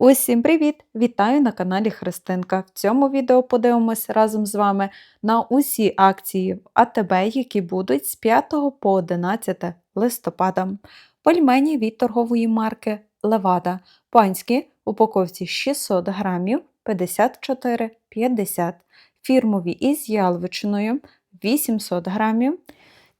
Усім привіт! Вітаю на каналі Христинка. В цьому відео подивимось разом з вами на усі акції в АТБ, які будуть з 5 по 11 листопада. Пельмені від торгової марки Левада. Панські упаковці 600 грамів 54,50. Фірмові із яловичиною 800 грамів.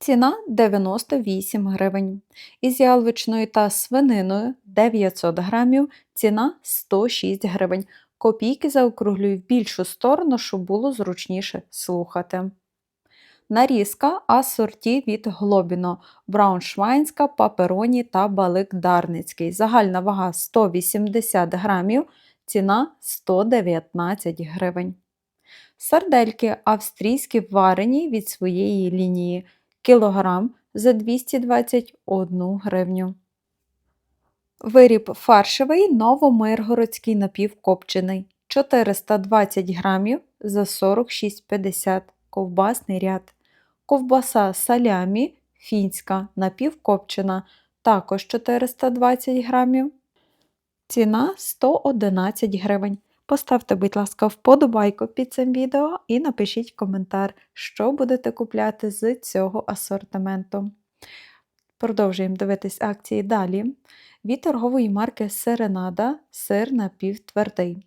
Ціна 98 гривень. Із яловичною та свининою 900 грамів, ціна 106 гривень. Копійки заокруглюю в більшу сторону, щоб було зручніше слухати. Нарізка асорті від Глобіно, брауншвайнська, папероні та балик дарницький. Загальна вага 180 грамів, ціна 119 гривень. Сардельки австрійські варені від своєї лінії кілограм за 221 гривню. Виріб фаршевий новомиргородський напівкопчений 420 грамів за 46,50 ковбасний ряд. Ковбаса салямі фінська напівкопчена також 420 грамів. Ціна 111 гривень. Поставте, будь ласка, вподобайку під цим відео і напишіть коментар, що будете купляти з цього асортименту. Продовжуємо дивитись акції далі. Від торгової марки Серенада сир напівтвердий.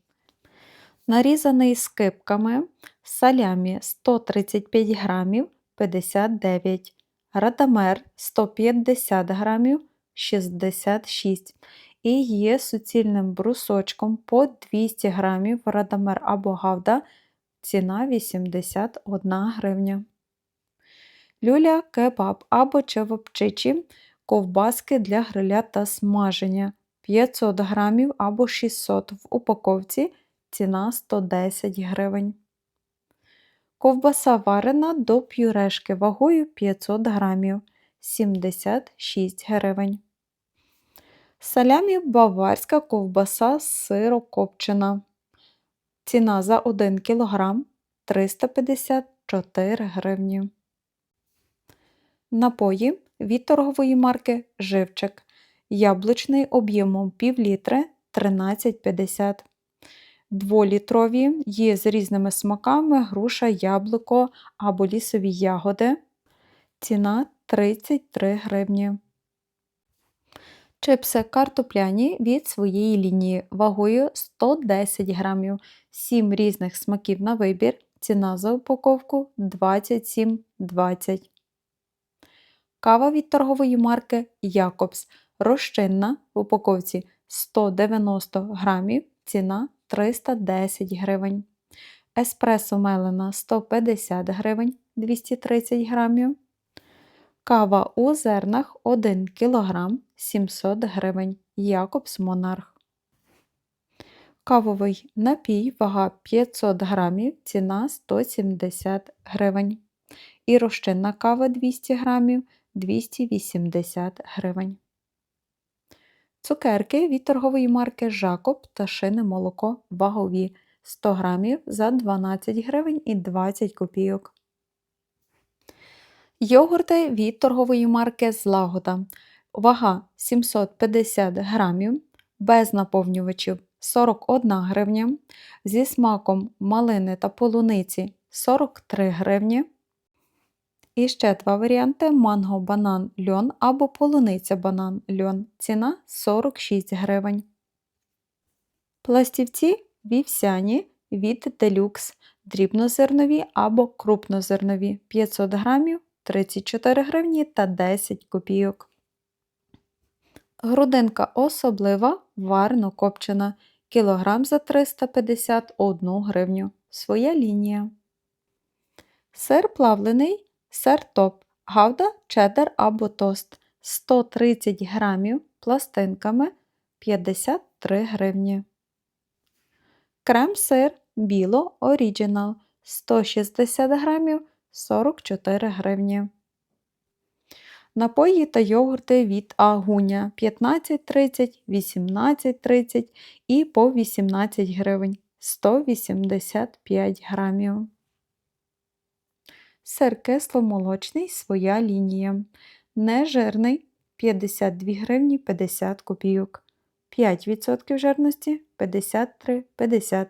Нарізаний скипками салямі 135 грамів 59 Радамер 150 грамів 66 і є суцільним брусочком по 200 грамів радамер або гавда, ціна 81 гривня. Люля кебаб або чевапчичі, ковбаски для гриля та смаження 500 грамів або 600 в упаковці, ціна 110 гривень. Ковбаса варена до пюрешки вагою 500 грамів 76 гривень. Салямі баварська ковбаса сирокопчена. Ціна за 1 кг 354 гривні. Напої від торгової марки Живчик. Яблучний об'ємом пів літри 13,50. Дволітрові є з різними смаками груша, яблуко або лісові ягоди. Ціна 33 гривні. Чипси картопляні від своєї лінії вагою 110 грамів, 7 різних смаків на вибір. Ціна за упаковку 27,20. Кава від торгової марки Якобс. Розчинна в упаковці 190 грамів, ціна 310 гривень. Еспресо мелена 150 гривень 230 грамів. Кава у зернах 1 кг 700 гривень. Якобс Монарх. Кавовий напій, вага 500 грамів, ціна 170 гривень. І розчинна кава 200 грамів 280 гривень. Цукерки від торгової марки Жакоб та шине молоко вагові 100 грамів за 12 гривень і 20 копійок. Йогурти від торгової марки Злагода. Вага 750 грамів, без наповнювачів 41 гривня, зі смаком малини та полуниці 43 гривні. І ще два варіанти: манго банан льон або полуниця банан льон. Ціна 46 гривень. Пластівці вівсяні від делюкс, дрібнозернові або крупнозернові 500 грамів 34 гривні та 10 копійок. Грудинка особлива варно копчена кілограм за 351 гривню. Своя лінія. Сир плавлений, сир топ, гавда, чеддер або тост 130 грамів пластинками 53 гривні. Крем-сир біло оріджинал 160 грамів 44 гривні. Напої та йогурти від агуня 15,30, 18,30 і по 18 гривень 185 грамів. Сир кисломолочний своя лінія. Нежирний 52 гривні 50 копійок. 5% жирності 53,50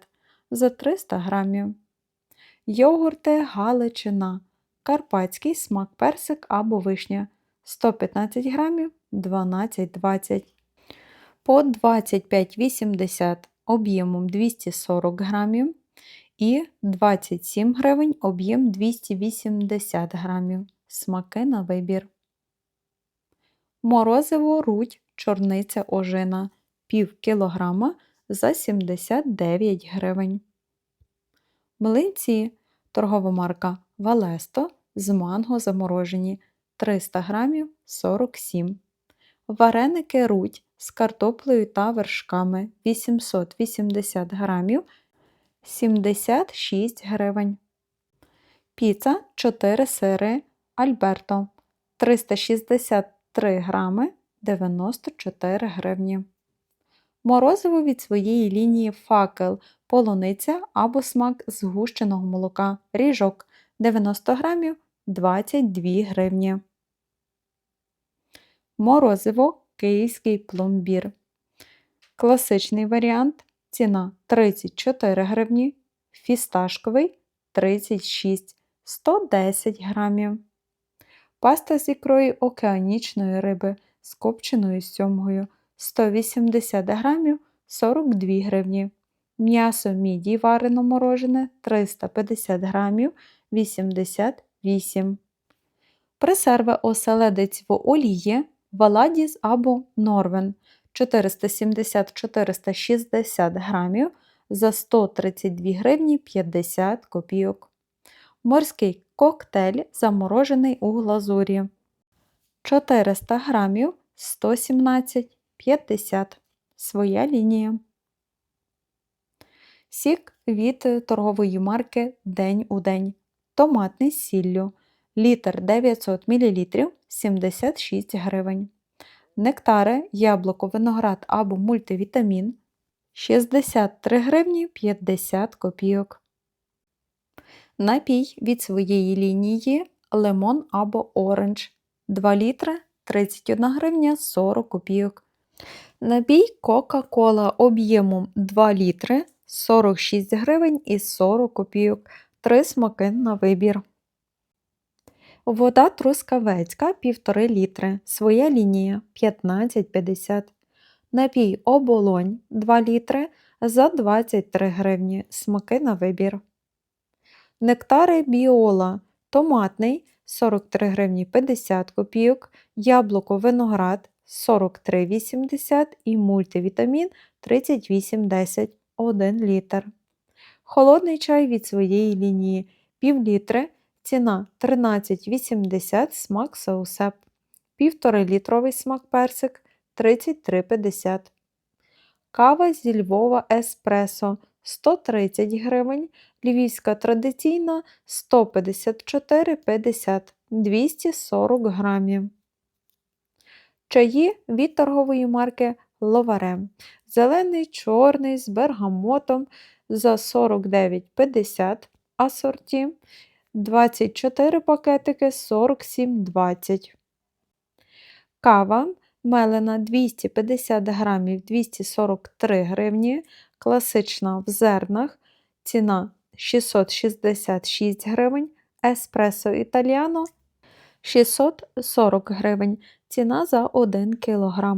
за 300 грамів. Йогурти Галичина. Карпатський смак персик або вишня 115 грамів 12,20 по 25,80 об'ємом 240 грамів і 27 гривень об'єм 280 грамів. Смаки на вибір. Морозиво рудь чорниця ожина пів кілограма за 79 гривень. Млинці. Торгова марка Валесто. З манго заморожені. 300 грамів 47 Вареники рудь з картоплею та вершками. 880 грамів 76 гривень. Піца. 4 сири Альберто. 363 грами 94 гривні. Морозиво від своєї лінії факел, полуниця або смак згущеного молока, ріжок 90 грамів 22 гривні. Морозиво київський пломбір. Класичний варіант ціна 34 гривні, фісташковий 36 110 грамів. Паста з ікрою океанічної риби з копченою сьомгою 180 грамів 42 гривні. М'ясо мідій варено морожене 350 грамів 88 Пресерви оселедець в олії Валадіс або Норвен 470-460 грамів за 132 гривні 50 копійок. Морський коктейль заморожений у глазурі 400 грамів 117,50 Своя лінія. Сік від торгової марки День у день. Томатний з сіллю. Літр 900 мл 76 гривень. Нектари, яблуко, виноград або мультивітамін 63 гривні 50 копійок. Напій від своєї лінії лимон або оранж 2 літри 31 гривня 40 копійок. Напій Кока-Кола об'ємом 2 літри 46 гривень і 40 копійок. Три смаки на вибір. Вода трускавецька 1,5 літри. Своя лінія 15,50. Напій оболонь 2 літри за 23 гривні. Смаки на вибір. Нектари біола томатний 43 гривні 50 копійок, яблуко виноград 43,80 і мультивітамін 38,10 1 літр. Холодний чай від своєї лінії пів літри, ціна 13,80 смак соусеп, 1,5 літровий смак персик 33,50. Кава зі Львова Еспресо 130 гривень, львівська традиційна 154,50 240 грамів. Чаї від торгової марки Ловарем. Зелений, чорний з бергамотом за 49,50 асорті. 24 пакетики 47,20. Кава мелена 250 грамів 243 гривні. Класична в зернах. Ціна 666 гривень. Еспресо італіано 640 гривень. Ціна за 1 кг.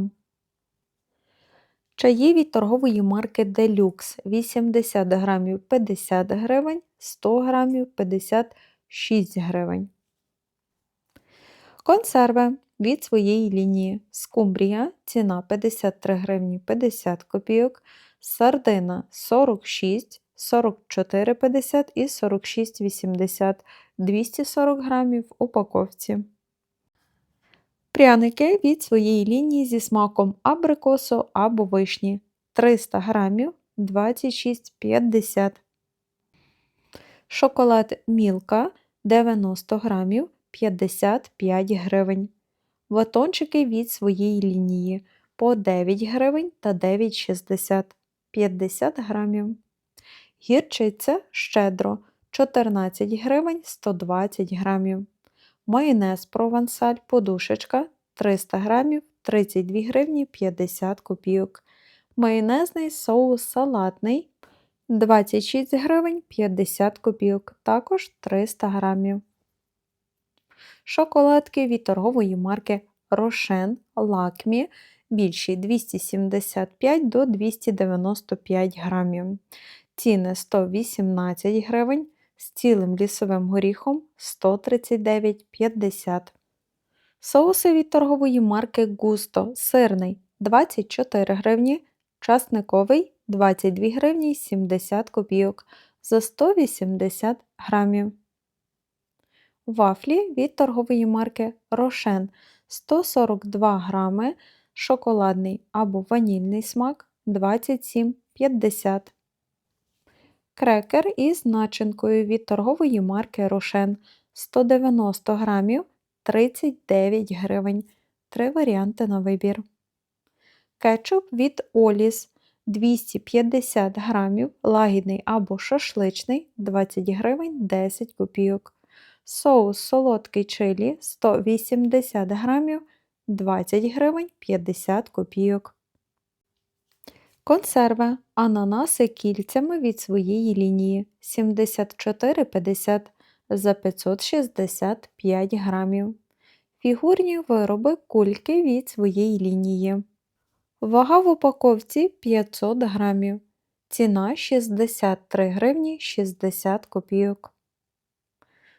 Чаї від торгової марки Deluxe 80 грамів 50 гривень, 100 грамів 56 гривень. Консерви від своєї лінії. Скумбрія ціна 53 гривні 50 копійок, сардина 46, 44,50 і 46,80 240 грамів в упаковці. Пряники від своєї лінії зі смаком абрикосу або вишні 300 грамів 26,50 Шоколад Мілка 90 грамів 55 гривень. Батончики від своєї лінії по 9 гривень та 9,60 50 грамів. Гірчиця щедро 14 гривень 120 грамів. Майонез провансаль подушечка 300 грамів 32 гривні 50 копійок. Майонезний соус салатний 26 гривень 50 копійок, також 300 грамів. Шоколадки від торгової марки Рошен Лакмі більші 275 до 295 грамів. Ціни 118 гривень, з цілим лісовим горіхом 139,50. Соуси від торгової марки Густо сирний 24 гривні, часниковий 22 гривні 70 копійок за 180 грамів. Вафлі від торгової марки Рошен 142 грами, шоколадний або ванільний смак 27,50. Крекер із начинкою від торгової марки Рошен 190 грамів 39 гривень. Три варіанти на вибір. Кетчуп від Оліс 250 грамів, лагідний або шашличний 20 гривень 10 копійок. Соус солодкий чилі 180 грамів 20 гривень 50 копійок. Консерви ананаси кільцями від своєї лінії 74,50 за 565 грамів. Фігурні вироби кульки від своєї лінії. Вага в упаковці 500 грамів. Ціна 63 гривні 60 копійок.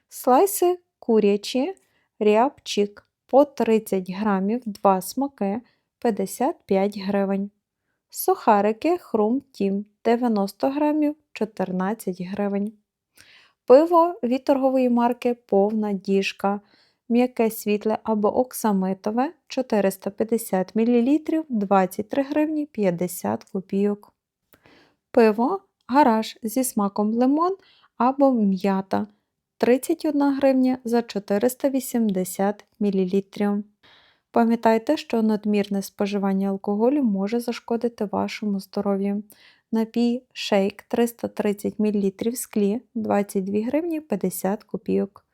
Слайси курячі рябчик по 30 грамів 2 смаки 55 гривень. Сухарики Хрум Тім 90 грамів 14 гривень. Пиво від торгової марки повна діжка. М'яке світле або оксамитове 450 мл 23 гривні 50 копійок. Пиво гараж зі смаком лимон або м'ята 31 гривня за 480 мл. Пам'ятайте, що надмірне споживання алкоголю може зашкодити вашому здоров'ю. Напій шейк 330 мл в склі 22 гривні 50 копійок.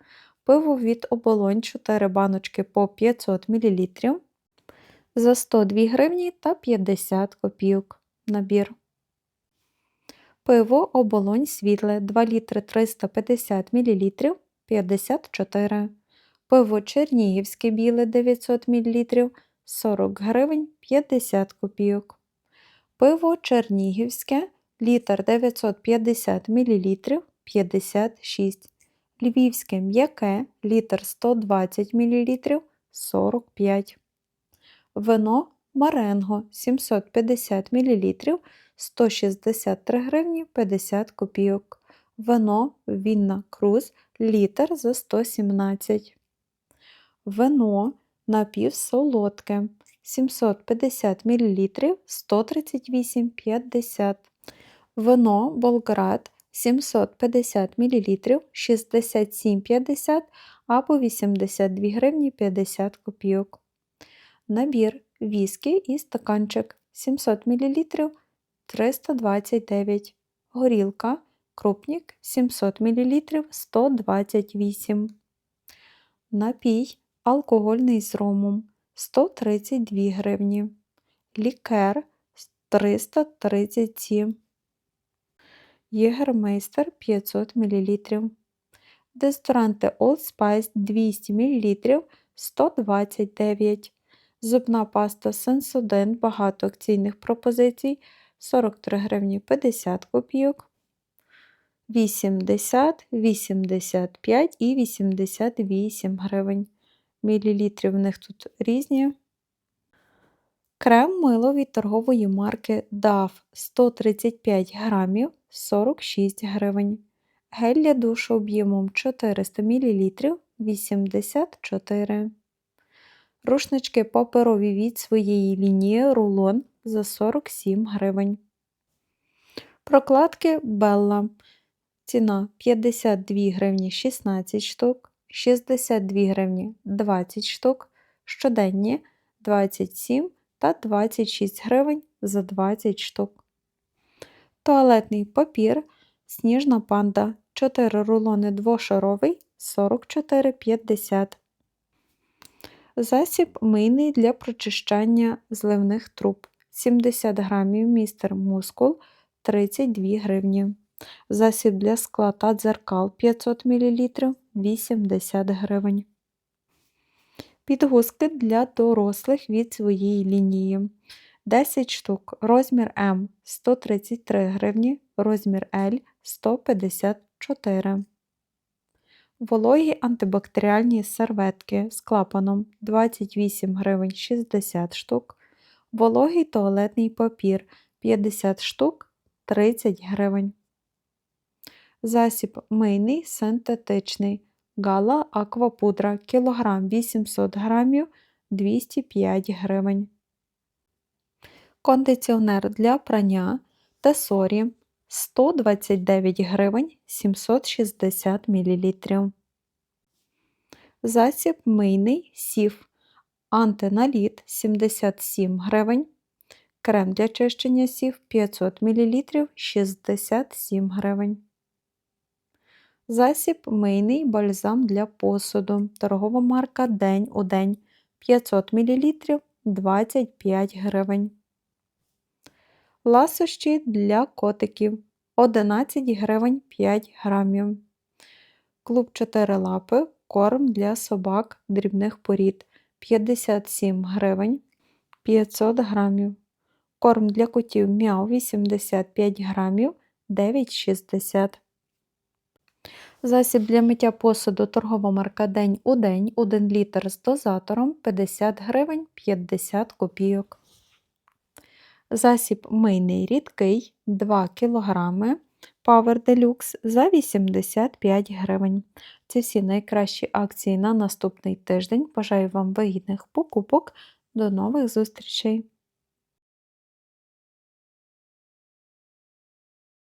Пиво від оболонь 4 баночки по 500 мл за 102 гривні та 50 копійок. Набір. Пиво оболонь світле 2 літри 350 мл 54 Пиво Чернігівське біле 900 мл 40 гривень 50 копійок. Пиво Чернігівське літр 950 мл 56 Львівське м'яке літр 120 мл 45 Вино Маренго 750 мл 163 гривні 50 копійок. Вино Вінна Круз літр за 117 Вино напівсолодке 750 мл 138,50 Вино Болград 750 мл 67,50 або 82 гривні 50 копійок. Набір віскі і стаканчик 700 мл 329 Горілка Крупнік 700 мл 128 Напій алкогольний з ромом 132 гривні. Лікер 337 Єгермейстер 500 мл. Дезодоранти Old Spice 200 мл 129 Зубна паста Sensodyne багато акційних пропозицій 43 гривні 50 копійок. 80, 85 і 88 гривень. Мілілітрів в них тут різні. Крем мило від торгової марки DAF 135 грамів 46 гривень. Гель для душу об'ємом 400 мл 84 Рушнички паперові від своєї лінії рулон за 47 гривень. Прокладки Белла. Ціна 52 гривні 16 штук, 62 гривні 20 штук, щоденні 27 та 26 гривень за 20 штук. Туалетний папір Сніжна панда 4 рулони двошаровий 44,50 Засіб мийний для прочищання зливних труб 70 грамів, містер Мускул 32 гривні. Засіб для скла та дзеркал 500 мл 80 гривень. Підгузки для дорослих від своєї лінії. 10 штук. Розмір М 133 гривні, розмір L 154. Вологі антибактеріальні серветки з клапаном 28 гривень 60 штук. Вологий туалетний папір 50 штук 30 гривень. Засіб мийний синтетичний. Гала аквапудра кілограм 800 грамів 205 гривень. Кондиціонер для прання Тесорі 129 гривень 760 мл. Засіб мийний сів антиналіт 77 гривень. Крем для чищення сів 500 мл 67 гривень. Засіб мийний бальзам для посуду. Торгова марка День у день 500 мл 25 гривень. Ласощі для котиків 11 гривень 5 грамів. Клуб 4 лапи, корм для собак дрібних порід 57 гривень 500 грамів. Корм для котів м'яу 85 грамів 9,60. Засіб для миття посуду торгова марка День у день 1 літр з дозатором 50 гривень 50 копійок. Засіб мийний рідкий 2 кг Power Deluxe за 85 гривень. Це всі найкращі акції на наступний тиждень. Бажаю вам вигідних покупок. До нових зустрічей!